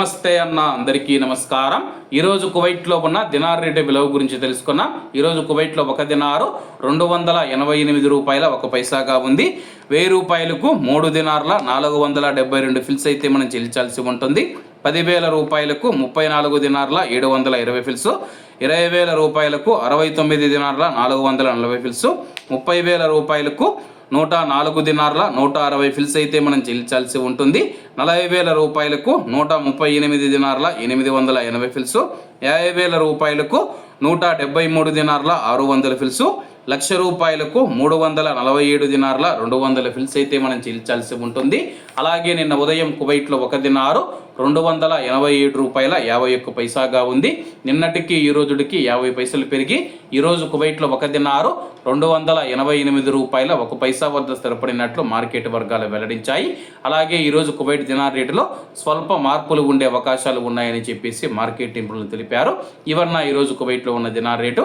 నమస్తే అన్న అందరికీ నమస్కారం. ఈరోజు కువైట్లో ఉన్న దినార్ రేటు విలువ గురించి తెలుసుకున్నాం. ఈరోజు కువైట్లో ఒక దినారు రెండు వందల ఎనభై ఎనిమిది రూపాయల ఒక పైసాగా ఉంది. వెయ్యి రూపాయలకు మూడు దినార్ల నాలుగు వందల డెబ్బై రెండు ఫిల్స్ అయితే మనం చెల్లించాల్సి ఉంటుంది. పదివేల రూపాయలకు ముప్పై నాలుగు దినార్ల ఏడు వందల ఇరవై ఫిల్స్. ఇరవై వేల రూపాయలకు అరవై తొమ్మిది దినార్ల నాలుగు వందల నలభై ఫిల్స్. ముప్పై వేల రూపాయలకు నూట నాలుగు దినార్ల నూట అరవై ఫిల్స్ అయితే మనం చెల్లించాల్సి ఉంటుంది. నలభై వేల రూపాయలకు నూట ముప్పై ఎనిమిది దినార్ల ఎనిమిది వందల ఎనభై ఫిల్స్. యాభై వేల రూపాయలకు నూట డెబ్బై మూడు దినార్ల ఆరు వందల ఫిల్సు. లక్ష రూపాయలకు మూడు వందల నలభై ఏడు దినార్ల రెండు వందల ఫిల్స్ అయితే మనం చెల్లించాల్సి ఉంటుంది. అలాగే నిన్న ఉదయం కువైట్లో ఒక దినారు రెండు వందల ఎనభై ఏడు రూపాయల యాభై ఒక్క పైసాగా ఉంది. నిన్నటికి ఈ రోజుడికి యాభై పైసలు పెరిగి ఈరోజు కువైట్లో ఒక దినారు రెండు వందల ఎనభై ఎనిమిది రూపాయల ఒక పైసా వద్ద స్థిరపడినట్లు మార్కెట్ వర్గాలు వెల్లడించాయి. అలాగే ఈరోజు కువైట్ దినార్ రేటులో స్వల్ప మార్పులు ఉండే అవకాశాలు ఉన్నాయని చెప్పేసి మార్కెట్ నిపుణులు తెలిపారు. ఇవన్న ఈరోజు కువైట్లో ఉన్న దినార్ రేటు